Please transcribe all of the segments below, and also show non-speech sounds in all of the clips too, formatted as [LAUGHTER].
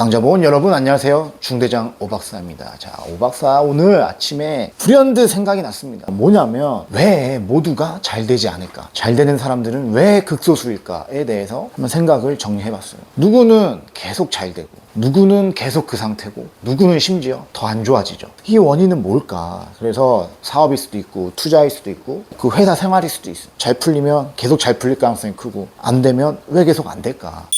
쌍자본 여러분 안녕하세요. 중대장 오박사입니다. 자 오박사 오늘 아침에 불현듯 생각이 났습니다. 뭐냐면 왜 모두가 잘 되지 않을까? 잘 되는 사람들은 왜 극소수일까에 대해서 한번 생각을 정리해 봤어요. 누구는 계속 잘 되고 누구는 계속 그 상태고 누구는 심지어 더 안 좋아지죠. 이 원인은 뭘까? 그래서 사업일 수도 있고 투자일 수도 있고 그 회사 생활일 수도 있어 잘 풀리면 계속 잘 풀릴 가능성이 크고 안 되면 왜 계속 안 될까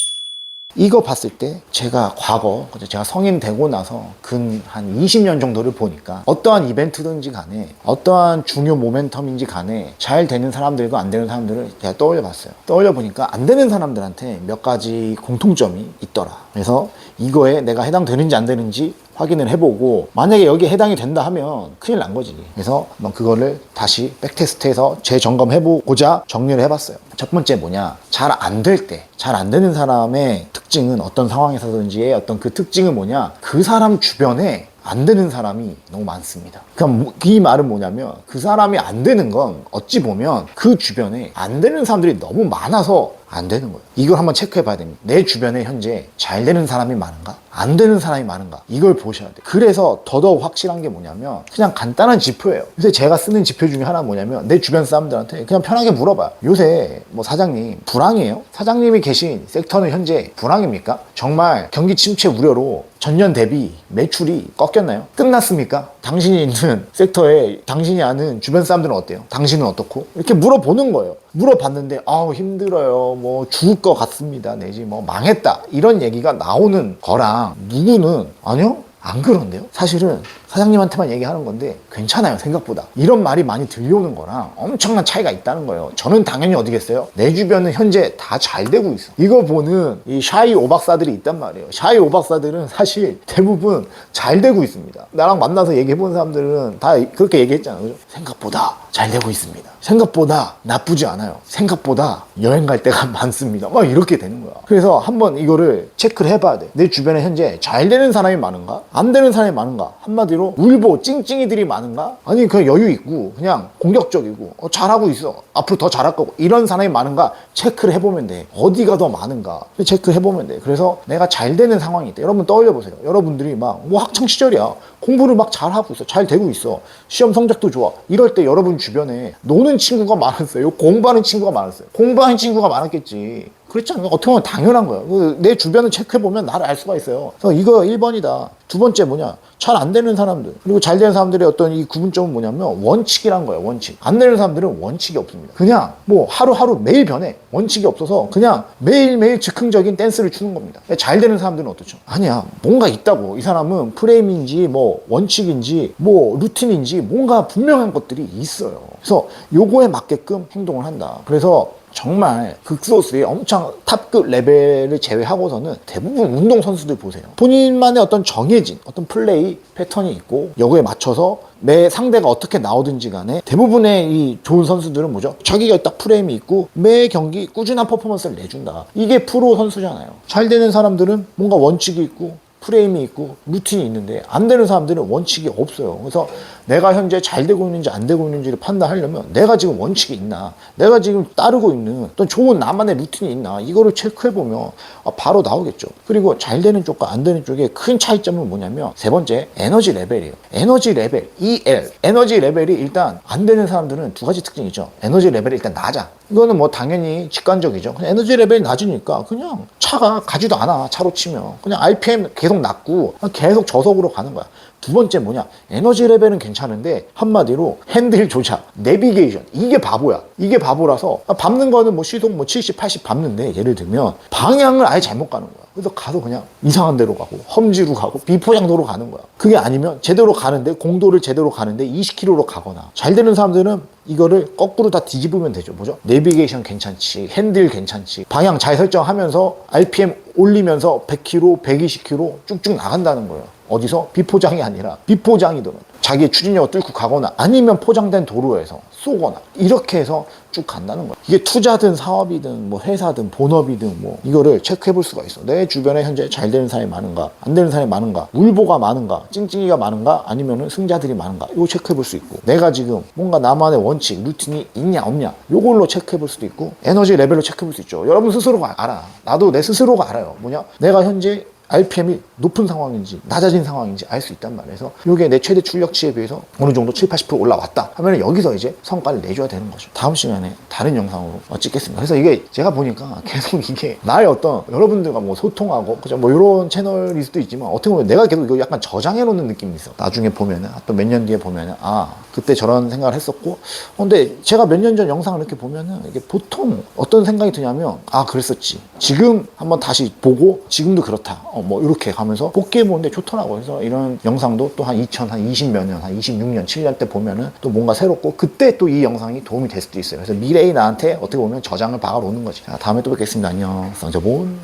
이거 봤을 때 제가 과거 제가 성인 되고 나서 근 한 20년 정도를 보니까 어떠한 이벤트든지 간에 어떠한 중요 모멘텀인지 간에 잘 되는 사람들과 안 되는 사람들을 제가 떠올려 봤어요. 떠올려 보니까 안 되는 사람들한테 몇 가지 공통점이 있더라. 그래서 이거에 내가 해당되는지 안 되는지 확인을 해보고 만약에 여기에 해당이 된다 하면 큰일 난 거지. 그래서 그거를 다시 백테스트해서 재점검해보고자 정리를 해봤어요 첫 번째 뭐냐 잘 안 될 때 잘 안 되는 사람의 특징은 어떤 상황에서든지의 어떤 그 특징은 뭐냐 그 사람 주변에 안 되는 사람이 너무 많습니다. 그럼 뭐- 이 말은 뭐냐면 그 사람이 안 되는 건 어찌 보면 그 주변에 안 되는 사람들이 너무 많아서 안 되는 거예요. 이걸 한번 체크해 봐야 됩니다. 내 주변에 현재 잘 되는 사람이 많은가? 안 되는 사람이 많은가? 이걸 보셔야 돼요. 그래서 더더욱 확실한 게 뭐냐면 그냥 간단한 지표예요. 요새 제가 쓰는 지표 중에 하나 뭐냐면 내 주변 사람들한테 그냥 편하게 물어봐요. 요새 뭐 사장님 불황이에요? 사장님이 계신 섹터는 현재 불황입니까? 정말 경기 침체 우려로 전년 대비 매출이 꺾였나요? 끝났습니까? 당신이 있는 섹터에 당신이 아는 주변 사람들은 어때요? 당신은 어떻고? 이렇게 물어보는 거예요. 물어봤는데 아우 힘들어요. 뭐 죽을 것 같습니다. 내지 뭐 망했다. 이런 얘기가 나오는 거랑 누구는 아니요? 안 그런데요? 사실은 사장님한테만 얘기하는 건데 괜찮아요 생각보다. 이런 말이 많이 들려오는 거랑 엄청난 차이가 있다는 거예요. 저는 당연히 어디겠어요? 내 주변은 현재 다 잘 되고 있어. 이거 보는 이 샤이 오박사들이 있단 말이에요. 샤이 오박사들은 사실 대부분 잘 되고 있습니다. 나랑 만나서 얘기해본 사람들은 다 그렇게 얘기했잖아요. 그죠? 생각보다 잘 되고 있습니다. 생각보다 나쁘지 않아요. 생각보다 여행 갈 때가 [LAUGHS] 많습니다. 막 이렇게 되는 거야. 그래서 한번 이거를 체크를 해봐야 돼내 주변에 현재 잘 되는 사람이 많은가 안 되는 사람이 많은가? 한마디로 울보 찡찡이들이 많은가? 아니 그냥 여유 있고 그냥 공격적이고 어, 잘하고 있어. 앞으로 더 잘할 거고. 이런 사람이 많은가? 체크를 해보면 돼. 어디가 더 많은가? 체크를 해보면 돼. 그래서 내가 잘 되는 상황이 있다. 여러분 떠올려 보세요. 여러분들이 막 뭐 학창 시절이야. 공부를 막 잘하고 있어. 잘 되고 있어. 시험 성적도 좋아. 이럴 때 여러분 주변에 노는 친구가 많았어요. 공부하는 친구가 많았어요. 공부하는 친구가 많았겠지 그렇지 않나? 어떻게 보면 당연한 거야. 그내 주변을 체크해보면 나를 알 수가 있어요. 그래서 이거 1번이다. 두 번째 뭐냐? 잘 안 되는 사람들. 그리고 잘 되는 사람들의 어떤 이 구분점은 뭐냐면 원칙이란 거예요. 원칙. 안 되는 사람들은 원칙이 없습니다. 그냥 뭐 하루하루 매일 변해. 원칙이 없어서 그냥 매일매일 즉흥적인 댄스를 추는 겁니다. 잘 되는 사람들은 어떻죠? 아니야. 뭔가 있다고. 이 사람은 프레임인지 뭐 원칙인지 뭐 루틴인지 뭔가 분명한 것들이 있어요. 그래서 요거에 맞게끔 행동을 한다. 그래서 정말 극소수의 엄청 탑급 레벨을 제외하고서는 대부분 운동 선수들 보세요. 본인만의 어떤 정해진 어떤 플레이 패턴이 있고 여기에 맞춰서 매 상대가 어떻게 나오든지 간에 대부분의 이 좋은 선수들은 뭐죠? 자기가 딱 프레임이 있고 매 경기 꾸준한 퍼포먼스를 내준다. 이게 프로 선수잖아요. 잘 되는 사람들은 뭔가 원칙이 있고 프레임이 있고 루틴이 있는데 안 되는 사람들은 원칙이 없어요. 그래서 내가 현재 잘 되고 있는지 안 되고 있는지를 판단하려면 내가 지금 원칙이 있나, 내가 지금 따르고 있는 어떤 좋은 나만의 루틴이 있나 이거를 체크해 보면 아, 바로 나오겠죠. 그리고 잘 되는 쪽과 안 되는 쪽의 큰 차이점은 뭐냐면 세 번째 에너지 레벨이에요. 에너지 레벨 EL 에너지 레벨이 일단 안 되는 사람들은 두 가지 특징이 있죠. 에너지 레벨이 일단 낮아. 이거는 뭐 당연히 직관적이죠. 에너지 레벨이 낮으니까 그냥 차가 가지도 않아. 차로 치면 그냥 RPM 계속 낮고 계속 저속으로 가는 거야. 두 번째 뭐냐? 에너지 레벨은 괜찮은데 한마디로 핸들 조작 내비게이션. 이게 바보야. 이게 바보라서 아, 밟는 거는 뭐 시속 뭐 70, 80 밟는데 예를 들면 방향을 아예 잘못 가는 거야. 그래서 가서 그냥 이상한 데로 가고 험지로 가고 비포장도로 가는 거야. 그게 아니면 제대로 가는데 공도를 제대로 가는데 20km로 가거나 잘 되는 사람들은 이거를 거꾸로 다 뒤집으면 되죠. 뭐죠? 내비게이션 괜찮지 핸들 괜찮지. 방향 잘 설정하면서 RPM 올리면서 100km, 120km 쭉쭉 나간다는 거예요 어디서? 비포장이 아니라 비포장이더라도 자기의 추진력을 뚫고 가거나 아니면 포장된 도로에서 쏘거나 이렇게 해서 쭉 간다는 거야. 이게 투자든 사업이든 뭐 회사든 본업이든 뭐 이거를 체크해 볼 수가 있어. 내 주변에 현재 잘 되는 사람이 많은가, 안 되는 사람이 많은가, 울보가 많은가, 찡찡이가 많은가, 아니면은 승자들이 많은가 이거 체크해 볼 수 있고 내가 지금 뭔가 나만의 원칙, 루틴이 있냐 없냐 요걸로 체크해 볼 수도 있고 에너지 레벨로 체크해 볼 수 있죠. 여러분 스스로가 알아. 나도 내 스스로가 알아요. 뭐냐? 내가 현재 RPM이 높은 상황인지 낮아진 상황인지 알 수 있단 말이에요. 이게 내 최대 출력치에 비해서 어느 정도 7, 80% 올라왔다 하면 여기서 이제 성과를 내줘야 되는 거죠. 다음 시간에 다른 영상으로 어, 찍겠습니다. 그래서 이게 제가 보니까 계속 이게 나의 어떤 여러분들과 뭐 소통하고 그죠 뭐 이런 채널일 수도 있지만 어떻게 보면 내가 계속 이거 약간 저장해 놓는 느낌이 있어. 나중에 보면은 또 몇 년 뒤에 보면은 아 그때 저런 생각을 했었고 어, 근데 제가 몇 년 전 영상을 이렇게 보면은 이게 보통 어떤 생각이 드냐면 아 그랬었지 지금 한번 다시 보고 지금도 그렇다 어, 뭐 이렇게 가면서 복귀해 보는데 좋더라고요 그래서 이런 영상도 또 한 2000, 한 20몇 년, 한 26년, 7년 때 보면은 또 뭔가 새롭고 그때 또 이 영상이 도움이 될 수도 있어요. 그래서 미래의 나한테 어떻게 보면 저장을 박아 놓는 거지. 자 다음에 또 뵙겠습니다. 안녕. 쌍저본